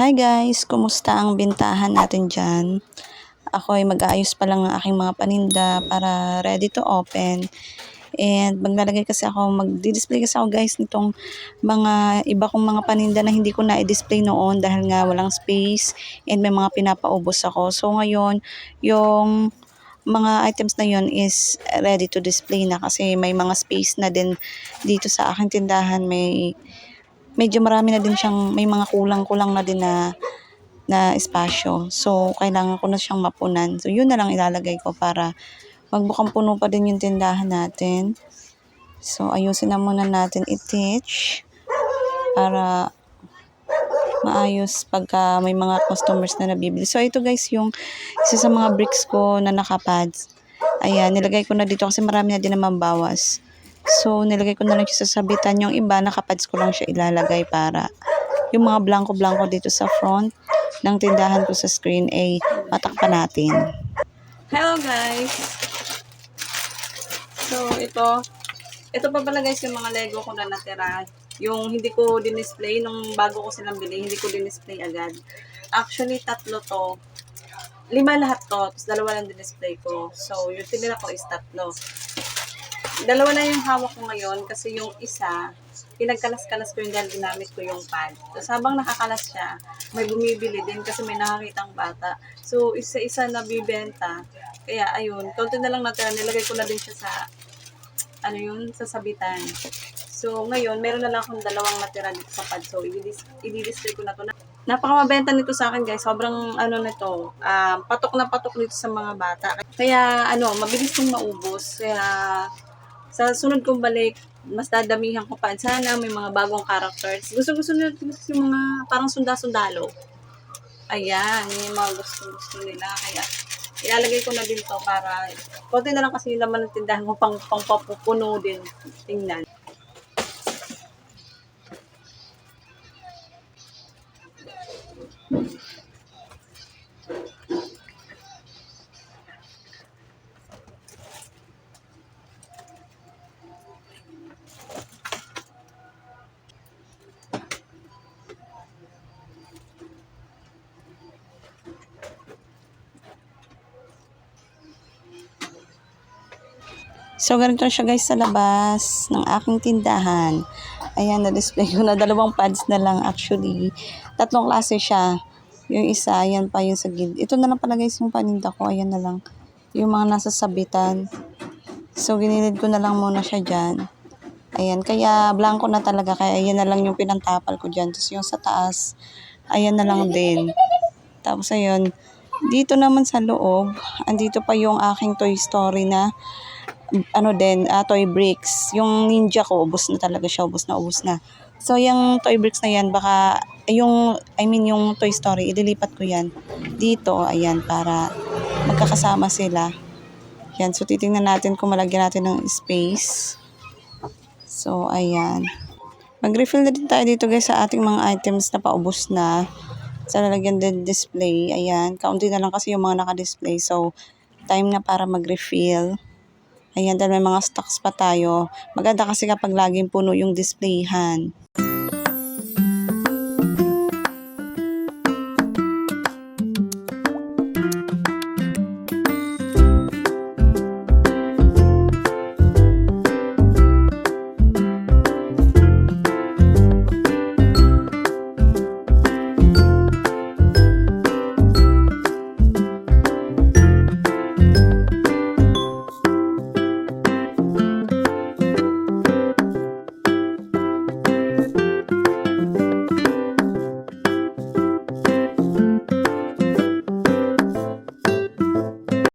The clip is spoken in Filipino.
Hi guys! Kumusta ang bintahan natin dyan? Ako ay mag-aayos pa lang ng aking mga paninda para ready to open. And maglalagay kasi ako, mag-display kasi ako guys nitong mga iba kong mga paninda na hindi ko na i-display noon dahil nga walang space and may mga pinapaubos ako. So ngayon, yung mga items na yon is ready to display na kasi may mga space na din dito sa aking tindahan. May medyo marami na din siyang, may mga kulang-kulang na din na na espasyo. So, kailangan ko na siyang mapunan. So, yun na lang ilalagay ko para magbukang puno pa din yung tindahan natin. So, ayusin na muna natin i-teach para maayos pagka may mga customers na nabibili. So, ito guys yung isa sa mga bricks ko na nakapads. Ayan, nilagay ko na dito kasi marami na din naman bawas. So, nilagay ko na lang siya sa sabitan. Yung iba, nakapads ko lang siya ilalagay para yung mga blanco-blanco dito sa front ng tindahan ko sa screen ay matakpan natin. Hello guys! So, ito, ito pa pala guys yung mga Lego ko na natira. Yung hindi ko din-display nung bago ko silang bili, hindi ko din-display agad. Actually, tatlo to. Lima lahat to, tapos dalawa lang din-display ko. So, yung tinira ko is tatlo. Dalawa na yung hawak ko ngayon kasi yung isa, pinagkalas-kalas ko yung dahil ginamit ko yung pad. Tapos habang nakakalas siya, may bumibili din kasi may nakakitang bata. So, isa-isa na bibenta. Kaya, ayun, kaunti na lang natira. Nilagay ko na din siya sa, ano yun, sa sabitan. So, ngayon, meron na lang akong dalawang natira dito sa pad. So, i-dis- i-display ko na to. Napakamabenta nito sa akin, guys. Sobrang, ano nito, um, patok na patok dito sa mga bata. Kaya, ano, mabilis kong maubos. Kaya, sa sunod kong balik, mas dadamihan ko pa. Sana may mga bagong characters. Gusto-gusto nila yung mga parang sunda-sundalo. Ayan, yun yung mga gusto-gusto nila. Kaya, ilalagay ko na din to para, konti na lang kasi laman ng tindahan ko pang, pang papupuno din. Tingnan. So, ganito siya guys sa labas ng aking tindahan. Ayan, na-display ko na dalawang pads na lang actually. Tatlong klase siya. Yung isa, ayan pa yung sa gilid. Ito na lang pala guys yung paninda ko. Ayan na lang. Yung mga nasa sabitan. So, ginilid ko na lang muna siya dyan. Ayan, kaya blanco na talaga. Kaya ayan na lang yung pinantapal ko dyan. Tapos yung sa taas, ayan na lang din. Tapos ayun, dito naman sa loob, andito pa yung aking Toy Story na ano din, ah, toy bricks. Yung ninja ko, ubos na talaga siya, ubos na, ubos na. So, yung toy bricks na yan, baka, yung, I mean, yung Toy Story, ililipat ko yan dito, ayan, para magkakasama sila. Yan, so titingnan natin kung malagyan natin ng space. So, ayan. Mag-refill na din tayo dito guys sa ating mga items na paubos na. Sa lalagyan din display, ayan. Kaunti na lang kasi yung mga naka-display. So, time na para mag-refill. Ayan, dahil may mga stocks pa tayo. Maganda kasi kapag laging puno yung displayhan.